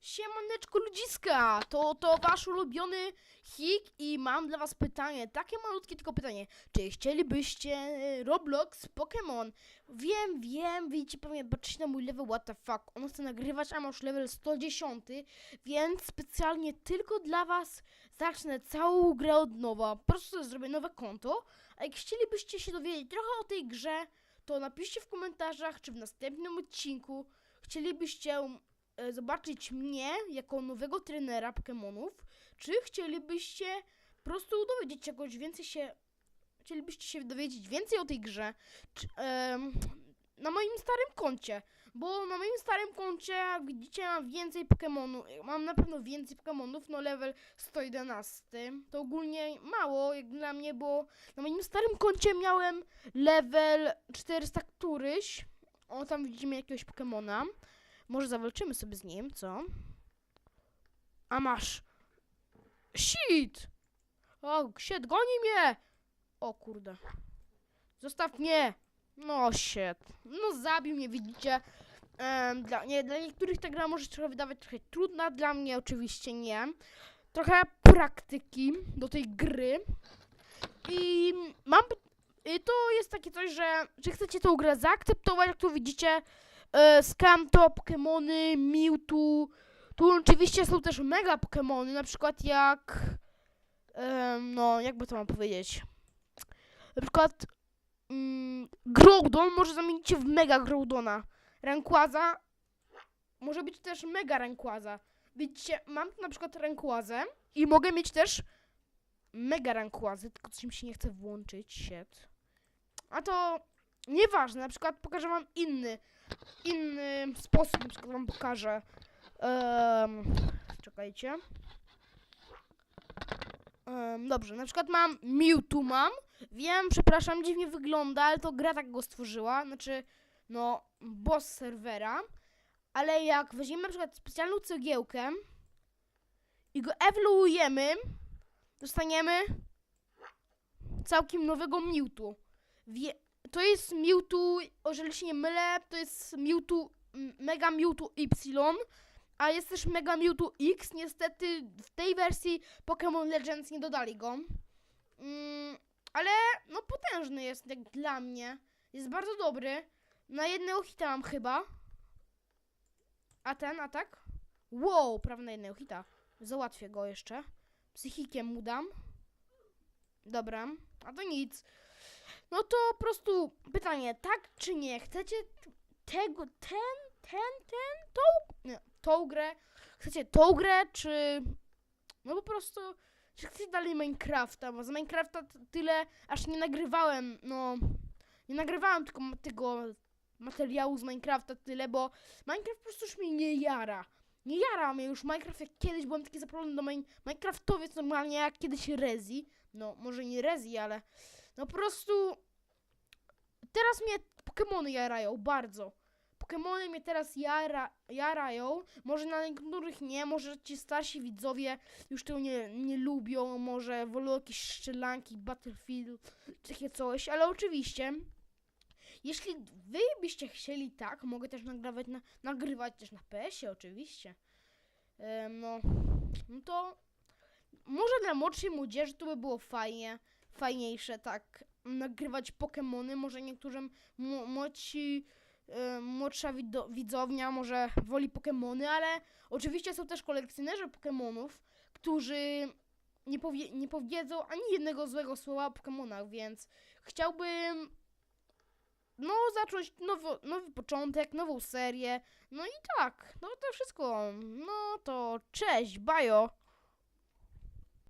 Siemaneczko ludziska, to, to wasz ulubiony hik i mam dla was pytanie, takie malutkie tylko pytanie. Czy chcielibyście e, Roblox Pokémon? Wiem, wiem, widzicie pewnie, patrzycie na mój level, what the fuck, on chce nagrywać, a ma już level 110, więc specjalnie tylko dla was zacznę całą grę od nowa. Po prostu zrobię nowe konto, a jak chcielibyście się dowiedzieć trochę o tej grze, to napiszcie w komentarzach, czy w następnym odcinku chcielibyście zobaczyć mnie jako nowego trenera Pokémonów, czy chcielibyście po prostu dowiedzieć czegoś więcej się, chcielibyście się dowiedzieć więcej o tej grze? Czy, na moim starym koncie, bo na moim starym koncie, widzicie, mam więcej Pokémonów, mam na pewno więcej Pokémonów, no level 111, to ogólnie mało jak dla mnie, bo na moim starym koncie miałem level 400 któryś, o tam widzimy jakiegoś Pokémona, może zawalczymy sobie z nim, co? A masz. Shit! O, shit, goni mnie! O kurde. Zostaw mnie! No shit. No zabił mnie, widzicie? Em, dla, nie, dla niektórych ta gra może trochę wydawać trochę trudna, dla mnie oczywiście nie. Trochę praktyki do tej gry. I mam... I to jest takie coś, że czy chcecie tą grę zaakceptować, jak tu widzicie, e, Skanto, Pokemony, Mewtwo. Tu oczywiście są też mega Pokemony, na przykład jak. em, no, jakby to mam powiedzieć. Na przykład. Mm, Groudon może zamienić się w mega Groudona. Rayquaza może być też mega Rayquaza. Widzicie, mam na przykład Rayquazę i mogę mieć też mega Rayquazy, tylko coś mi się nie chce włączyć, shit. A to nieważne, na przykład pokażę wam inny inny sposób, na przykład wam pokażę. Em, czekajcie. Em, dobrze, na przykład mam Mewtwo mam. Wiem, przepraszam, dziwnie wygląda, ale to gra tak go stworzyła. Znaczy, no, boss serwera. Ale jak weźmiemy na przykład specjalną cegiełkę i go ewoluujemy, dostaniemy całkiem nowego Mewtwo. Wie, to jest Mewtwo, jeżeli się nie mylę, to jest Mewtwo, Mega Mewtwo Y, a jest też Mega Mewtwo X. Niestety w tej wersji Pokémon Legends nie dodali go. Mm, ale no potężny jest jak dla mnie. Jest bardzo dobry. Na jednego hita mam chyba. A ten atak? Wow, prawie na jednego hita. Załatwię go jeszcze. Psychikiem mu dam. Dobra, a to nic. No to po prostu pytanie, tak czy nie? Chcecie tego, ten, ten, ten, tą, nie, tą grę? Chcecie tą grę, czy no po prostu, czy chcecie dalej Minecrafta? Bo z Minecrafta tyle, aż nie nagrywałem, no, nie nagrywałem tylko tego materiału z Minecrafta tyle, bo Minecraft po prostu już mnie nie jara. Nie jara mnie już Minecraft jak kiedyś, byłem taki zapalony do Minecraftowiec normalnie jak kiedyś Rezi. No, może nie Rezi, ale no po prostu teraz mnie Pokémony jarają bardzo. Pokémony mnie teraz jara, jarają. Może na niektórych nie, może ci starsi widzowie już tego nie, nie lubią, może wolą jakieś szczelanki, Battlefield, takie coś, ale oczywiście. Jeśli wy byście chcieli tak, mogę też nagrywać, na, nagrywać też na PS-ie, oczywiście. No, no to może dla młodszej młodzieży to by było fajnie, fajniejsze, tak, nagrywać Pokémony, może niektórym mł- młodsi, e, młodsza widzownia może woli Pokémony, ale oczywiście są też kolekcjonerzy Pokémonów, którzy nie, powie- nie powiedzą ani jednego złego słowa o Pokémonach, więc chciałbym no zacząć nowy, nowy początek, nową serię, no i tak, no to wszystko, no to cześć, bajo!